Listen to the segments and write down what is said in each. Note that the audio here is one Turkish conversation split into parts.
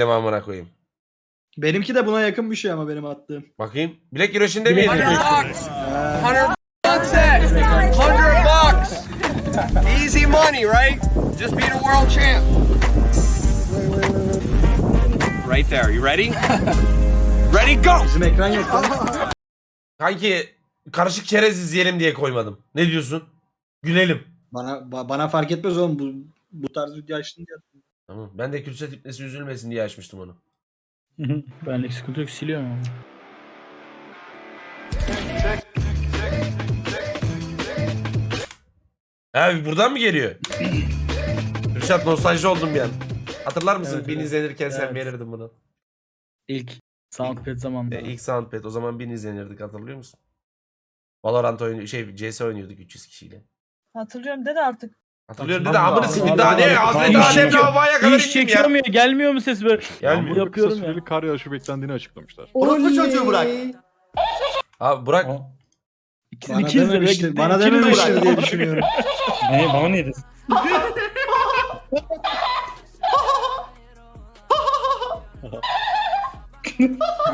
Devamına koyayım. Benimki de buna yakın bir şey ama benim attığım. Bakayım. Bilek güreşinde mi yedin? Hundred bucks. Easy money, right? Just beat a world champ. Right there. You ready? ready? Go. Bizim ekran yakın. Kanki karışık çerez izleyelim diye koymadım. Ne diyorsun? Gülelim. Bana ba- bana fark etmez oğlum bu bu tarz video açtın diye. Tamam. Ben de külse tipnesi üzülmesin diye açmıştım onu. Benlik sıkıntı yok siliyorum ama. Abi buradan mı geliyor? Kürşat nostalji oldum bir an. Hatırlar mısın? Evet, bin evet. izlenirken sen Evet. verirdin bunu. İlk Soundpad zamanında. E, ilk Soundpad o zaman bin izlenirdik hatırlıyor musun? Valorant oyunu şey CS oynuyorduk 300 kişiyle. Hatırlıyorum dede artık. Hatırlıyorum dedi tamam, sikeyim daha ne? İş Adem'le çekiyor- havaya kadar İş çekiyorum ya gelmiyor mu ses böyle? Gelmiyor. Yağmur'un kısa Yapıyorum ya. süreli kar yağışı beklendiğini açıklamışlar. Orospu çocuğu bırak. Abi Burak. İkisini Bana ikiniz de dememiştir. Bana dememiştir bırak. diye düşünüyorum. Ne bana ne dedin?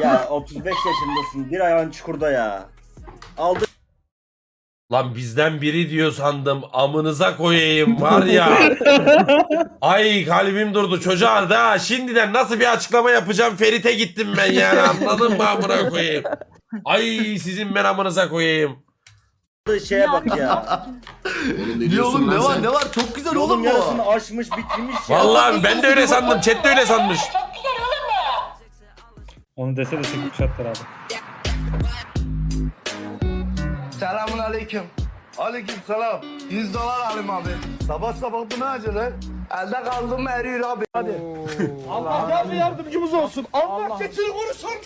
Ya 35 yaşındasın. Bir ayağın çukurda ya. Aldı Lan bizden biri diyor sandım. Amınıza koyayım var ya. Ay kalbim durdu çocuğa da şimdiden nasıl bir açıklama yapacağım Ferit'e gittim ben yani anladın mı amına koyayım. Ay sizin ben amınıza koyayım. şeye bak ya. Ne oğlum ne var ne var çok güzel Yolun oğlum bu. yarısını aşmış bitirmiş ya. Vallahi ben de öyle sandım. Chat de öyle sanmış. Onu dese de şartlar abi. Selamun aleyküm. Aleyküm selam. 100 dolar alayım abi. Sabah sabah bu ne acele? Elde kaldım mı eriyor abi. Hadi. Allah da yardımcımız olsun. Allah keçini korusun.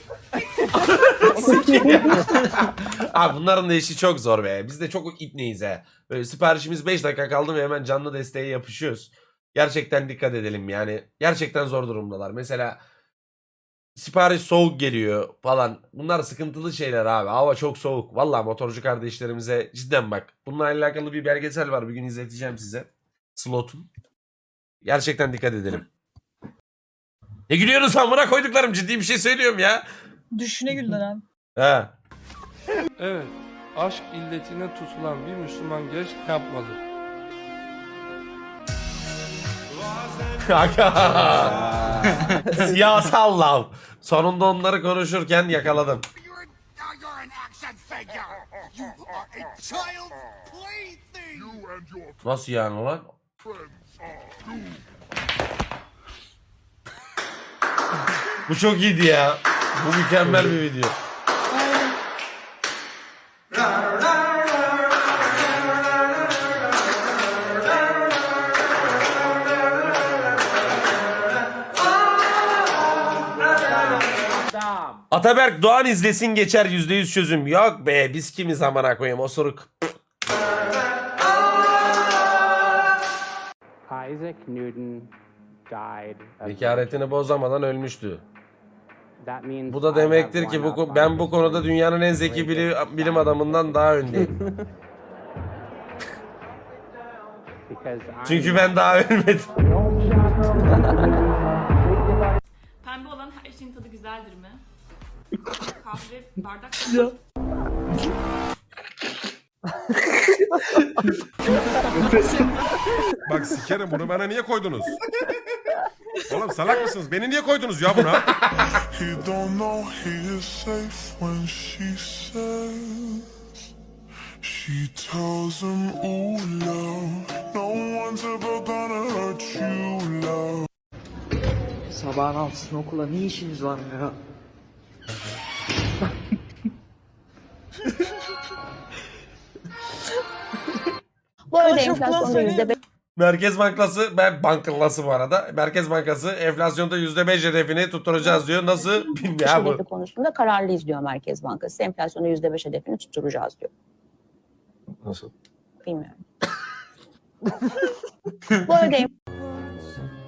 Abi bunların da işi çok zor be. Biz de çok ipneyiz he. Böyle siparişimiz 5 dakika kaldı mı hemen canlı desteğe yapışıyoruz. Gerçekten dikkat edelim yani. Gerçekten zor durumdalar. Mesela sipariş soğuk geliyor falan. Bunlar sıkıntılı şeyler abi. Hava çok soğuk. Vallahi motorcu kardeşlerimize cidden bak. Bununla alakalı bir belgesel var. Bir gün izleteceğim size. Slot'un. Gerçekten dikkat edelim. Ne gülüyorsunuz amına koyduklarım ciddi bir şey söylüyorum ya. Düşüne güldün abi. He. Evet, aşk illetine tutulan bir Müslüman genç ne yapmalı? Siyasal lav. Sonunda onları konuşurken yakaladım. Nasıl yani lan? Bu çok iyiydi ya. Bu mükemmel bir video. Ataberk Doğan izlesin geçer %100 çözüm. Yok be biz kimiz amına koyayım osuruk. Isaac Newton died. of- Bekaretini bozamadan ölmüştü. That means Bu da I demektir ki one bu up ko- on ben bu konuda dünyanın en zeki bilim, bilim adamından daha öndeyim. Because I'm- Çünkü ben daha ölmedim. Pembe olan her şeyin tadı güzeldir mi? Kahve bardak Bak sikerim bunu bana niye koydunuz? Oğlum salak mısınız? Beni niye koydunuz ya buna? He don't know he is safe when she says She tells him, ooh, love No one's ever gonna hurt you, love Sabahın altısında okula ne işiniz var ya? Bu arada enflasyonda yüzde Merkez Bankası, ben bankası bu arada. Merkez Bankası enflasyonda %5 hedefini tutturacağız diyor. Nasıl? Bilmiyorum. Bu. konusunda kararlıyız diyor Merkez Bankası. Enflasyonda yüzde beş hedefini tutturacağız diyor. Nasıl? Bilmiyorum. Bu arada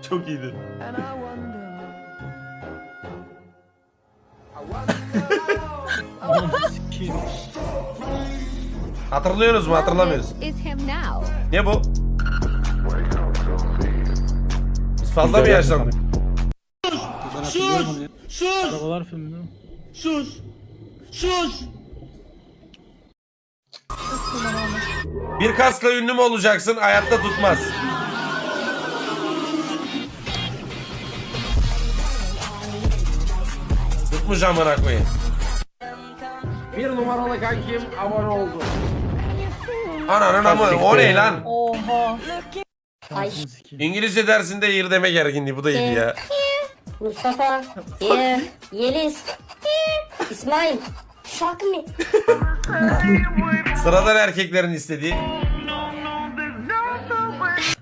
Çok iyiydi. Hatırlıyoruz mu? Hatırlamıyoruz. Ne bu? Biz fazla mı yaşlandık? Onu ya. Arabalar filmi değil mi? Bir kaskla ünlü mü olacaksın? Hayatta tutmaz. Tutmuş amına koyayım. Bir numaralı kankim abone oldu. Ananın amı o ne lan? Oha. Sikeyim. İngilizce dersinde yer deme gerginliği bu da iyi ya. Mustafa. Yeliz. İsmail. Fuck me. Sıradan erkeklerin istediği.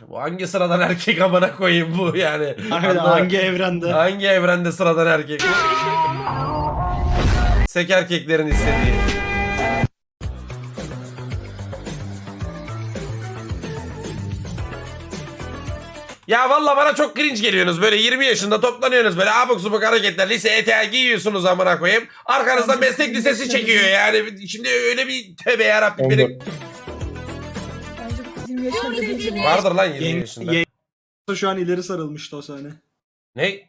Bu hangi sıradan erkek amına koyayım bu yani. Harbiden Anladın mı? hangi evrende? Hangi evrende sıradan erkek? Sek erkeklerin istediği. Ya valla bana çok cringe geliyorsunuz. Böyle 20 yaşında toplanıyorsunuz böyle abuk subuk hareketler. Lise eteği giyiyorsunuz amına koyayım. Arkanızda meslek lisesi çekiyor yani. Şimdi öyle bir tövbe yarabbim benim. Vardır lan 20 Yeng- yaşında. şu an ileri sarılmıştı o sahne. Ne?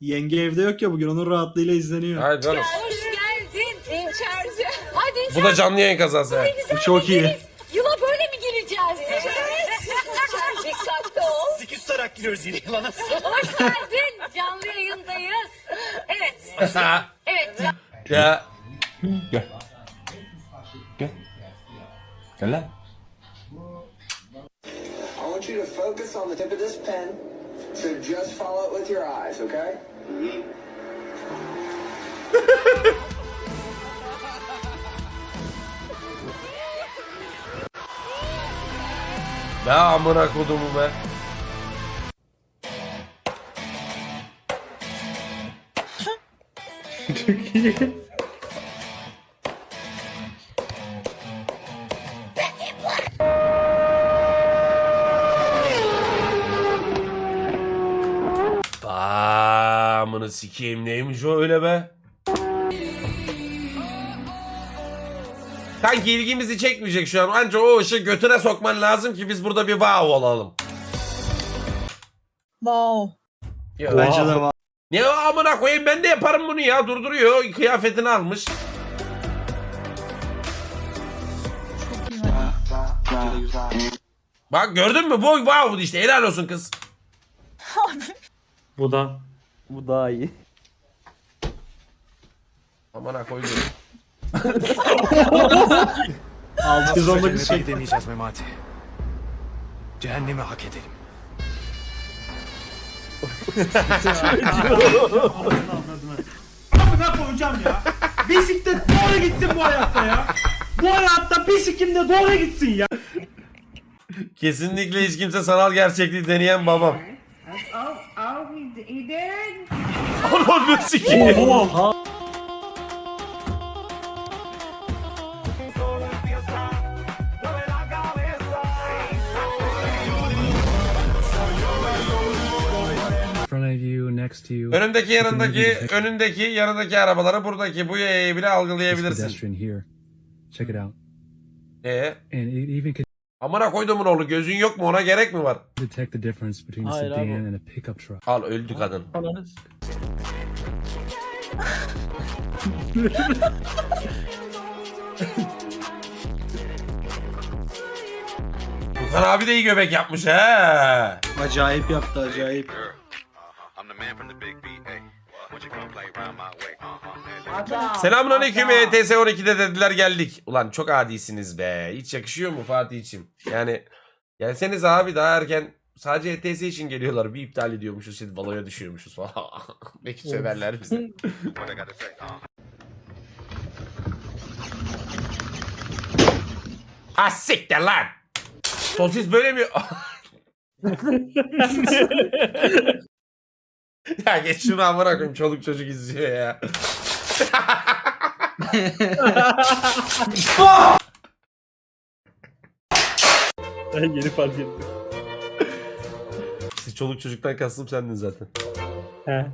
Yenge evde yok ya bugün onun rahatlığıyla izleniyor. Hayır canım. Hoş geldin. İçeride. Hadi Bu da canlı yayın kazası. Bu çok iyi. Yıla böyle mi gireceğiz? Evet. Dikkatli ol. Dikiz tutarak giriyoruz yine yılana. Hoş geldin. Canlı yayındayız. Evet. Evet. ya Gel lan. I want you to focus on the tip of this pen. So just follow it with your eyes, okay? be amına kodumu be. Aa, amına sikeyim neymiş o öyle be? Kanki ilgimizi çekmeyecek şu an. Anca o ışığı götüne sokman lazım ki biz burada bir wow olalım. Wow. Ya, Bence de var. Ne o amına koyayım ben de yaparım bunu ya. Durduruyor. Kıyafetini almış. Bak gördün mü? Bu wow işte. Helal olsun kız. Bu da. Bu daha iyi. Amına koydum. 619 şey. deneyeceğiz Memati. Cehennemi hak edelim. Amına koyacağım ya. Bisiklet doğru gitsin bu hayatta ya. Bu hayatta bisiklet de doğru gitsin ya. Kesinlikle hiç kimse sanal gerçekliği deneyen babam. Ananı sikeyim. Oha. Önümdeki yanındaki önündeki yanındaki arabaları buradaki bu yayayı bile algılayabilirsin. Check it out. Ee, And it even can amına koyduğumun oğlu gözün yok mu ona gerek mi var? detect the difference between a Hayır abi. sedan and a pickup truck. Al öldü kadın. Furkan abi de iyi göbek yapmış he. Acayip yaptı acayip. Selamun aleyküm ETS 12'de dediler geldik. Ulan çok adisiniz be. Hiç yakışıyor mu Fatih'ciğim? Yani gelseniz abi daha erken sadece ETS için geliyorlar. Bir iptal ediyormuşuz. Siz baloya düşüyormuşuz falan. Belki söverler bize. ha siktir lan. Sosis böyle mi? ya geç şunu amına koyayım. Çoluk çocuk izliyor ya. Ben yeni fark ettim. Siz çoluk çocuktan kastım sendin zaten. He.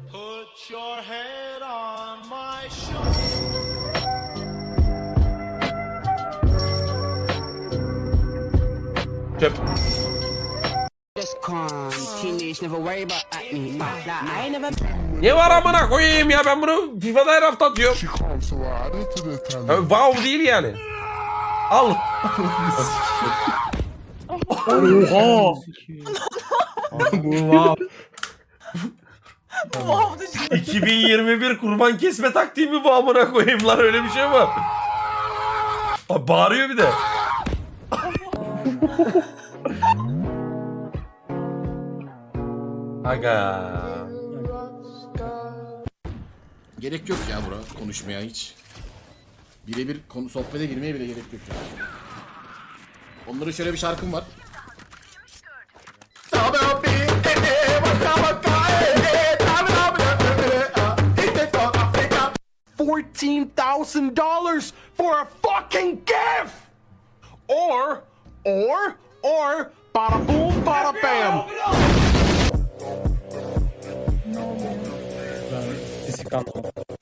Çöp. Ne var amına koyayım ya ben bunu FIFA'da her hafta atıyorum. Ya, Wow değil yani. Al. Oha. Bu 2021 kurban kesme taktiği mi bu amına koyayım lan öyle bir şey mi var? Abi bağırıyor bir de. Aga. Gerek yok ya bura konuşmaya hiç. Birebir konu sohbete girmeye bile gerek yok ya. Onların şöyle bir şarkım var. Fourteen thousand dollars for a fucking gift, or, or, or, bada boom, bada bam.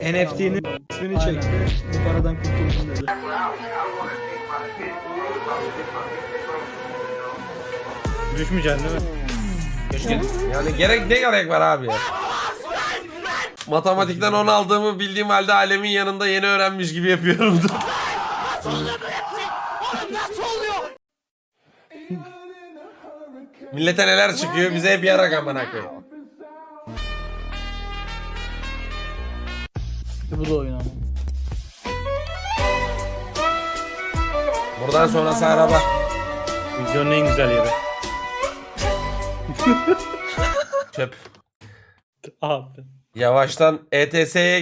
NFT'nin ismini çekti. Bu paradan kurtulsun dedi. Düşmeyeceksin değil mi? Yani gerek ne gerek var abi ya? Matematikten 10 aldığımı bildiğim halde alemin yanında yeni öğrenmiş gibi yapıyorum. Millete neler çıkıyor bize hep yarak amına koyayım. Bu da oyun ama. Buradan sonrası araba. Videonun en güzel yeri. Çöp. Abi. Yavaştan ETS'ye